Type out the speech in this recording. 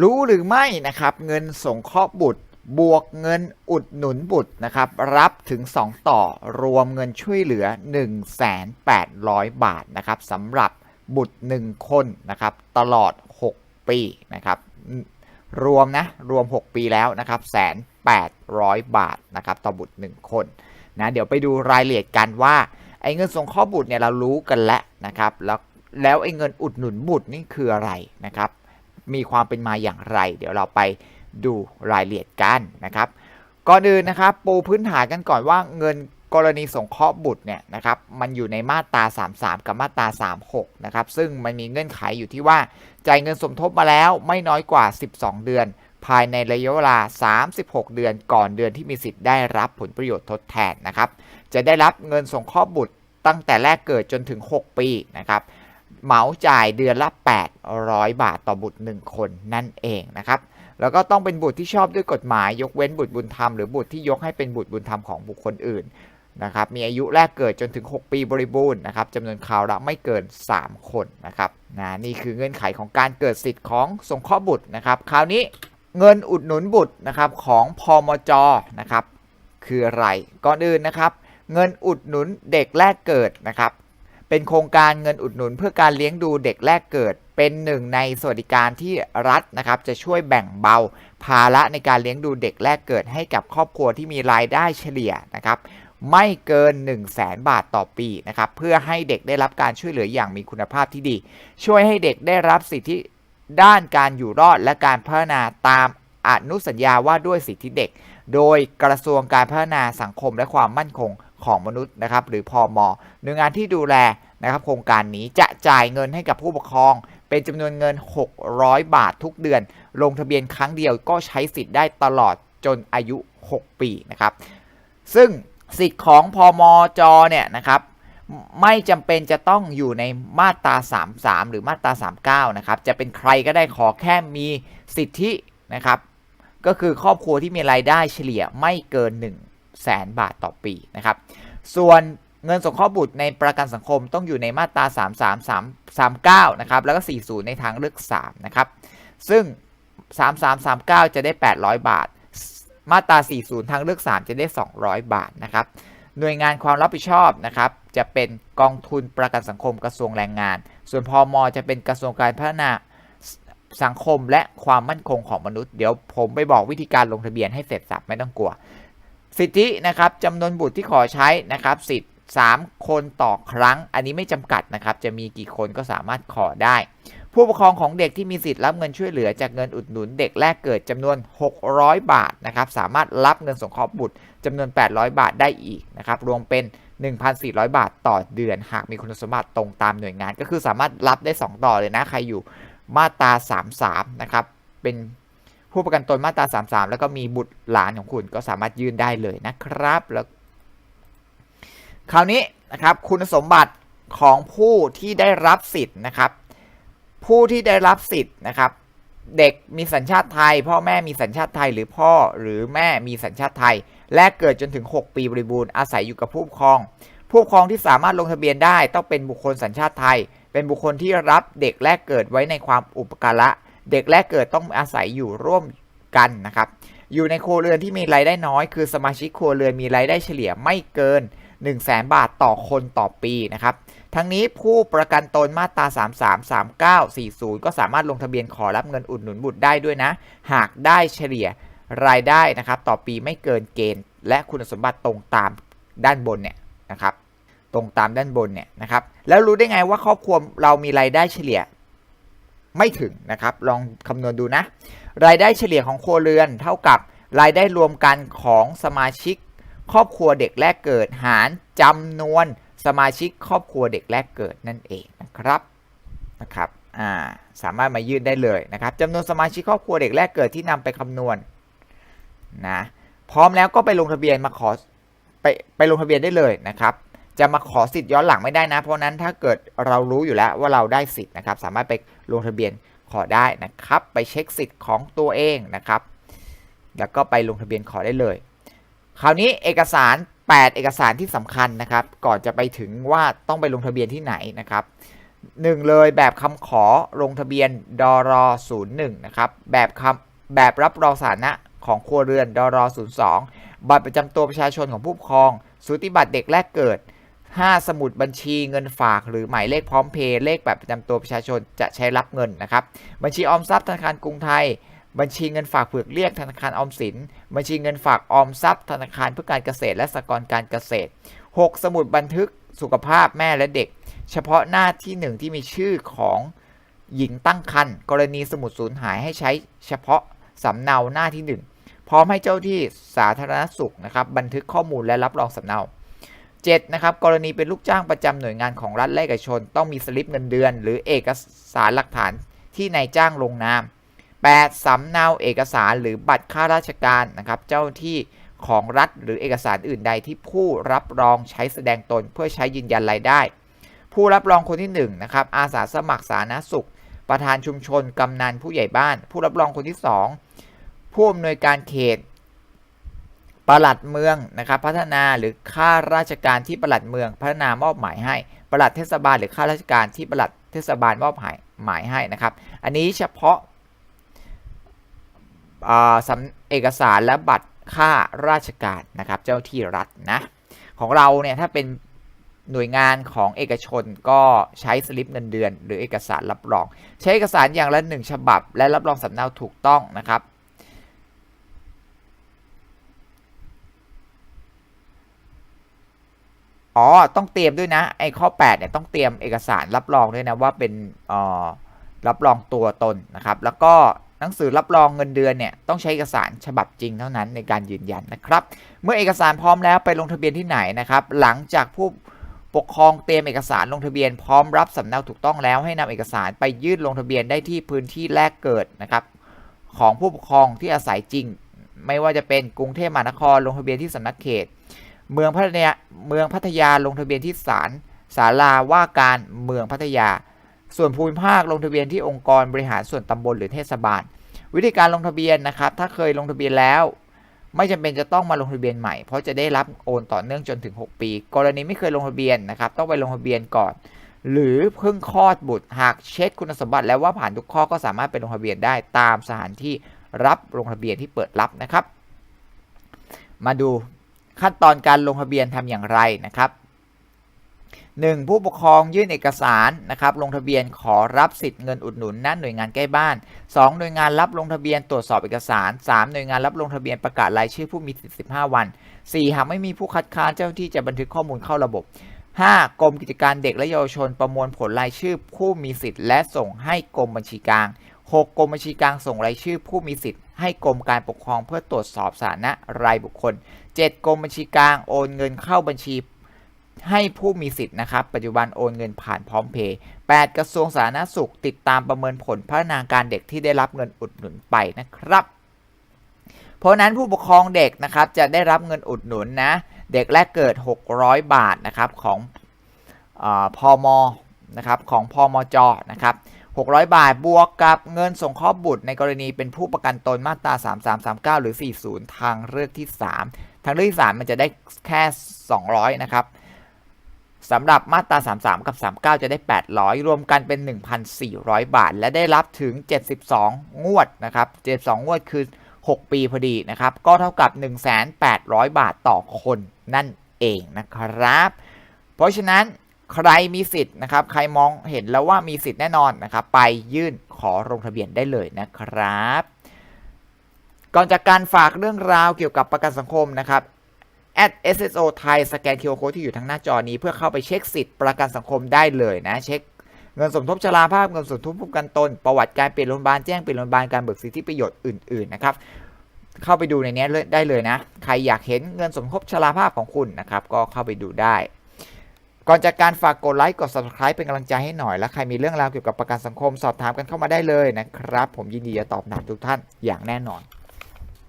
รู้หรือไม่นะครับ เงินสงเคราะห์บุตร บวกเงินอุดหนุนบุตรนะครับ รับถึง 2 ต่อรวมเงินช่วยเหลือ 1,800 บาทนะครับสำหรับบุตร 1 คนนะครับ ตลอด 6 ปีนะครับ รวมนะ รวม 6 ปีแล้วนะครับแสน800 บาทนะครับต่อบุตร 1 คนนะเดี๋ยวไปดูรายละเอียดกันว่าไอ้เงินสงเคราะห์บุตรเนี่ยเรารู้กันแล้วนะครับ แล้วแล้วไอ้เงินอุดหนุนบุตรนี่คืออะไรนะครับ มีความเป็นมาอย่างไร เดี๋ยวเราไปดูรายละเอียดกันนะครับ ก่อนอื่นนะครับปูพื้นฐานกันก่อนว่าเงินกรณีสงเคราะห์บุตรเนี่ยนะครับมันอยู่ในมาตรา 33 กับมาตรา 36 นะครับ ซึ่งมันมีเงื่อนไขอยู่ที่ว่าจ่ายเงินสมทบมาแล้วไม่น้อยกว่า 12 เดือน ภายในระยะเวลา 36 เดือนก่อนเดือนที่มีสิทธิ์ได้รับผลประโยชน์ทดแทนนะครับ จะได้รับเงินสงเคราะห์บุตรตั้งแต่แรกเกิดจนถึง 6 ปีนะครับ เหมาจ่ายเดือนละ 800 บาทต่อบุตร 1 คนนั่นเองนะครับแล้วก็ต้องเป็นบุตรที่ชอบด้วยกฎหมาย ยกเว้นบุตรบุญธรรมหรือบุตรที่ยกให้เป็นบุตรบุญธรรมของบุคคลอื่นนะครับมีอายุแรกเกิดจนถึง 6 ปีบริบูรณ์นะครับจำนวนคราวละไม่เกิน 3 คนนะครับนะนี่คือเงื่อนไขของการเกิดสิทธิ์ของสงเคราะห์บุตรนะครับ คราวนี้เงินอุดหนุนบุตรนะครับของพมจนะครับคืออะไรก่อนอื่นนะครับ เงินอุดหนุนเด็กแรกเกิดนะครับ เป็นโครงการเงินอุดหนุน เพื่อการเลี้ยงดูเด็กแรกเกิด เป็นหนึ่งในสวัสดิการที่รัฐนะครับจะช่วยแบ่งเบา ภาระในการเลี้ยงดูเด็กแรกเกิด ให้กับครอบครัวที่มีรายได้เฉลี่ยนะครับไม่เกิน 1 0 0 0 0แสนบาทต่อปีนะครับเพื่อให้เด็กได้รับการช่วยเหลืออย่างมีคุณภาพที่ดี ช่วยให้เด็กได้รับสิทธิด้านการอยู่รอดและการพัฒนาตามอนุสัญญาว่าด้วยสิทธิเด็ก โดยกระทรวงการพัฒนาสังคมและความมั่นคง ของมนุษย์นะครับ หรือพอมหน่วยงานที่ดูแลนะครับโครงการนี้จะจ่ายเงินให้กับผู้ปกครอง เป็นจำนวนเงิน 600 บาททุกเดือน ลงทะเบียนครั้งเดียวก็ใช้สิทธิ์ได้ตลอดจนอายุ 6 ปีนะครับ ซึ่งสิทธิ์ของพอมจเนี่ยนะครับไม่จำเป็นจะต้องอยู่ในมาตรา 33 หรือมาตรา 39 นะครับ จะเป็นใครก็ได้ขอแค่มีสิทธินะครับ ก็คือครอบครัวที่มีรายได้เฉลี่ยไม่เกิน1 แสนบาทต่อปีนะครับ ส่วนเงินสงเคราะห์บุตรในประกันสังคมต้องอยู่ในมาตรา33 39 นะครับ แล้วก็ 40 ในทางเลือก 3 นะครับ ซึ่ง 3339 จะได้ 800 บาท มาตรา 40 ทางเลือก 3 จะได้ 200 บาทนะครับ หน่วยงานความรับผิดชอบนะครับ จะเป็นกองทุนประกันสังคมกระทรวงแรงงาน ส่วนพอมจะเป็นกระทรวงการพัฒนาสังคมและความมั่นคงของมนุษย์ เดี๋ยวผมไปบอกวิธีการลงทะเบียนให้เสร็จสับไม่ต้องกลัว สิทธินะครับจำนวนบุตรที่ขอใช้นะครับสิทธิ์3คนต่อครั้ง อันนี้ไม่จำกัดนะครับ จะมีกี่คนก็สามารถขอได้ ผู้ปกครองของเด็กที่มีสิทธิ์รับเงินช่วยเหลือจากเงินอุดหนุนเด็กแรกเกิดจำนวน 600 บาทนะครับ สามารถรับเงินสงเคราะห์บุตรจำนวน 800 บาทได้อีกนะครับ รวมเป็น 1,400 บาทต่อเดือน หากมีคุณสมบัติตรงตามหน่วยงาน ก็คือสามารถรับได้ 2 ต่อเลยนะ ใครอยู่มาตรา 33 นะครับ เป็น ผู้ประกันตนมาตรา 33 แล้วก็มีบุตรหลานของคุณก็สามารถยื่นได้เลยนะครับ แล้ว คราวนี้นะครับ คุณสมบัติของผู้ที่ได้รับสิทธิ์นะครับ ผู้ที่ได้รับสิทธิ์นะครับ เด็กมีสัญชาติไทย พ่อแม่มีสัญชาติไทย หรือพ่อหรือแม่มีสัญชาติไทย และเกิดจนถึง 6 ปีบริบูรณ์อาศัยอยู่กับผู้ปกครอง ผู้ปกครองที่สามารถลงทะเบียนได้ ต้องเป็นบุคคลสัญชาติไทย เป็นบุคคลที่รับเด็กแรกเกิดไว้ในความอุปการะ เด็กแรกเกิดต้องอาศัยอยู่ร่วมกันนะครับ อยู่ในครัวเรือนที่มีรายได้น้อย คือสมาชิกครัวเรือนมีรายได้เฉลี่ยไม่เกิน 1 0 0 0 0แบาทต่อคนต่อปีนะครับ ทั้งนี้ผู้ประกันตนมาตรา 33 39 40 ก็สามารถลงทะเบียนขอรับเงินอุดหนุนบุตรได้ด้วยนะ หากได้เฉลี่ยรายได้นะครับ ต่อปีไม่เกินเกณฑ์ และคุณสมบัติตรงตามด้านบนเนี่ยนะครับ ตรงตามด้านบนเนี่ยนะครับ แล้วรู้ได้ไงว่าครอบครัวเรามีรายได้เฉลี่ย ไม่ถึงนะครับ ลองคำนวณดูนะ รายได้เฉลี่ยของครัวเรือน เท่ากับรายได้รวมกันของสมาชิก ครอบครัวเด็กแรกเกิดหารจำนวนสมาชิกครอบครัวเด็กแรกเกิดนั่นเองนะครับนะครับอ่าสามารถมายื่นได้เลยนะครับจำนวนสมาชิกครอบครัวเด็กแรกเกิดที่นำไปคำนวณนะพร้อมแล้วก็ไปลงทะเบียนมาขอไปไปลงทะเบียนได้เลยนะครับ จะมาขอสิทธิ์ย้อนหลังไม่ได้นะ เพราะนั้นถ้าเกิดเรารู้อยู่แล้วว่าเราได้สิทธิ์นะครับ สามารถไปลงทะเบียนขอได้นะครับ ไปเช็คสิทธิ์ของตัวเองนะครับ แล้วก็ไปลงทะเบียนขอได้เลย คราวนี้เอกสาร 8 เอกสารที่สำคัญนะครับ ก่อนจะไปถึงว่าต้องไปลงทะเบียนที่ไหนนะครับหนึ่งเลยแบบคำขอลงทะเบียนดร01นะครับแบบคำแบบรับรองสถานะของครัวเรือนดร02บัตรประจำตัวประชาชนของผู้ปกครองสูติบัตรเด็กแรกเกิด 5 สมุดบัญชีเงินฝาก หรือหมายเลขพร้อมเพย์เลขแบัตรประจำตัวประชาชนจะใช้รับเงินนะครับ บัญชีออมทรัพย์ธนาคารกรุงไทย บัญชีเงินฝากเผือกเรียกธนาคารออมสิน บัญชีเงินฝากออมทรัพย์ ธนาคารเพื่อการเกษตรและสหกรณ์การเกษตร 6 สมุดบันทึกสุขภาพแม่และเด็ก เฉพาะหน้าที่หนึ่งที่มีชื่อของหญิงตั้งครรภ์กรณีสมุดสูญหายให้ใช้เฉพาะสำเนาหน้าที่หนึ่งพร้อมให้เจ้าที่สาธารณสุขนะครับบันทึกข้อมูลและรับรองสำเนา 7. นะครับกรณีเป็นลูกจ้างประจำหน่วยงานของรัฐและเอกชน ต้องมีสลิปเงินเดือน หรือเอกสารหลักฐานที่นายจ้างลงนาม 8. สำเนาเอกสารหรือบัตรข้าราชการนะครับ เจ้าที่ของรัฐหรือเอกสารอื่นใดที่ผู้รับรองใช้แสดงตนเพื่อใช้ยืนยันรายได้ ผู้รับรองคนที่1นะครับอาสาสมัครสาธารณสุข ประธานชุมชนกำนันผู้ใหญ่บ้าน ผู้รับรองคนที่ 2 ผู้อำนวยการเขต ปลัดเมืองนะครับพัฒนาหรือข้าราชการที่ปลัดเมือง พัฒนามอบหมายให้ปลัดเทศบาลหรือข้าราชการที่ปลัดเทศบาลมอบหมายหมายให้นะครับ อันนี้เฉพาะาสำเอกสารและบัตรค่าราชการนะครับ เจ้าที่รัฐนะของเราเนี่ยถ้าเป็นหน่วยงานของเอกชนก็ใช้สลิปเงินเดือน หรือเอกสารรับรอง ใช้เอกสารอย่างละหนึ่งฉบับ และรับรองสำเนาถูกต้องนะครับ อ๋อ ต้องเตรียมด้วยนะ ไอ้ข้อ 8 เนี่ยต้องเตรียมเอกสารรับรองด้วยนะว่าเป็นอ่อรับรองตัวตนนะครับ แล้วก็หนังสือรับรองเงินเดือนเนี่ยต้องใช้เอกสารฉบับจริงเท่านั้นในการยืนยันนะครับ เมื่อเอกสารพร้อมแล้วไปลงทะเบียนที่ไหนนะครับ หลังจากผู้ปกครองเตรียมเอกสารลงทะเบียนพร้อมรับสำเนาถูกต้องแล้วให้นำเอกสารไปยื่นลงทะเบียนได้ที่พื้นที่แรกเกิดนะครับ ของผู้ปกครองที่อาศัยจริง ไม่ว่าจะเป็นกรุงเทพมหานครลงทะเบียนที่สำนักเขต เมืองพัทยาเมืองพัทยาลงทะเบียนที่ศาลศาลาว่าการเมืองพัทยา ส่วนภูมิภาคลงทะเบียนที่องค์กรบริหารส่วนตำบลหรือเทศบาล วิธีการลงทะเบียนนะครับ ถ้าเคยลงทะเบียนแล้ว ไม่จำเป็นจะต้องมาลงทะเบียนใหม่ เพราะจะได้รับโอนต่อเนื่องจนถึง 6 ปี กรณีไม่เคยลงทะเบียนนะครับ ต้องไปลงทะเบียนก่อน หรือเพิ่งคลอดบุตรหากเช็คคุณสมบัติ แล้วว่าผ่านทุกข้อก็สามารถไปลงทะเบียนได้ตามสถานที่รับลงทะเบียนที่เปิดรับนะครับ มาดู ขั้นตอนการลงทะเบียนทำอย่างไรนะครับ 1. ผู้ปกครองยื่นเอกสารนะครับลงทะเบียนขอรับสิทธิ์เงินอุดหนุนณหน่วยงานใกล้บ้าน 2. หน่วยงานรับลงทะเบียนตรวจสอบเอกสาร 3. หน่วยงานรับลงทะเบียนประกาศรายชื่อผู้มีสิทธิ์15 วัน 4. หากไม่มีผู้คัดค้านเจ้าหน้าที่จะบันทึกข้อมูลเข้าระบบ 5. กรมกิจการเด็กและเยาวชนประมวลผลรายชื่อผู้มีสิทธิ์และส่งให้กรมบัญชีกลาง 6. กรมบัญชีกลางส่งรายชื่อผู้มีสิทธิ์ ให้กรมการปกครองเพื่อตรวจสอบสถานะรายบุคคล 7. กรมบัญชีกลางโอนเงินเข้าบัญชีให้ผู้มีสิทธิ์นะครับ ปัจจุบันโอนเงินผ่านพร้อมเพย์ 8. กระทรวงสาธารณสุขติดตามประเมินผลพัฒนาการเด็กที่ได้รับเงินอุดหนุนไปนะครับ เพราะนั้นผู้ปกครองเด็กนะครับจะได้รับเงินอุดหนุนนะเด็กแรกเกิด 600 บาทนะครับของออพอมนะครับของพอมจนะครับ 600 บาท บวกกับเงินสงเคราะห์บุตรในกรณีเป็นผู้ประกันตนมาตรา 3339 หรือ 40 ทางเลือกที่ 3 ทางเลือกที่ 3 มันจะได้แค่ 200 นะครับสำหรับมาตรา 33 กับ 39 จะได้ 800 รวมกันเป็น 1,400 บาท และได้รับถึง 72 งวดนะครับ 72 งวดคือ 6 ปีพอดีนะครับ ก็เท่ากับ 1,800 บาทต่อคนนั่นเองนะครับ เพราะฉะนั้น ใครมีสิทธิ์นะครับ ใครมองเห็นแล้วว่ามีสิทธิ์แน่นอนนะครับ ไปยื่นขอลงทะเบียนได้เลยนะครับ ก่อนจากการฝากเรื่องราวเกี่ยวกับประกันสังคมนะครับ at SSO ไทยสแกน QR Code ที่อยู่ทางหน้าจอนี้ เพื่อเข้าไปเช็คสิทธิ์ประกันสังคมได้เลยนะ เช็คเงินสมทบชราภาพเงินสมทบผู้กันตน ประวัติการเปลี่ยนโรงพยาบาลแจ้งเปลี่ยนโรงพยาบาลการเบิกสิทธิประโยชน์อื่นๆนะครับเข้าไปดูในนี้ได้เลยนะ ใครอยากเห็นเงินสมทบชราภาพของคุณนะครับ ก็เข้าไปดูได้ ก่อนจากการฝากกดไลค์กด subscribe เป็นกำลังใจให้หน่อย และใครมีเรื่องราวเกี่ยวกับประกันสังคมสอบถามกันเข้ามาได้เลยนะครับ ผมยินดีจะตอบหนักทุกท่านอย่างแน่นอน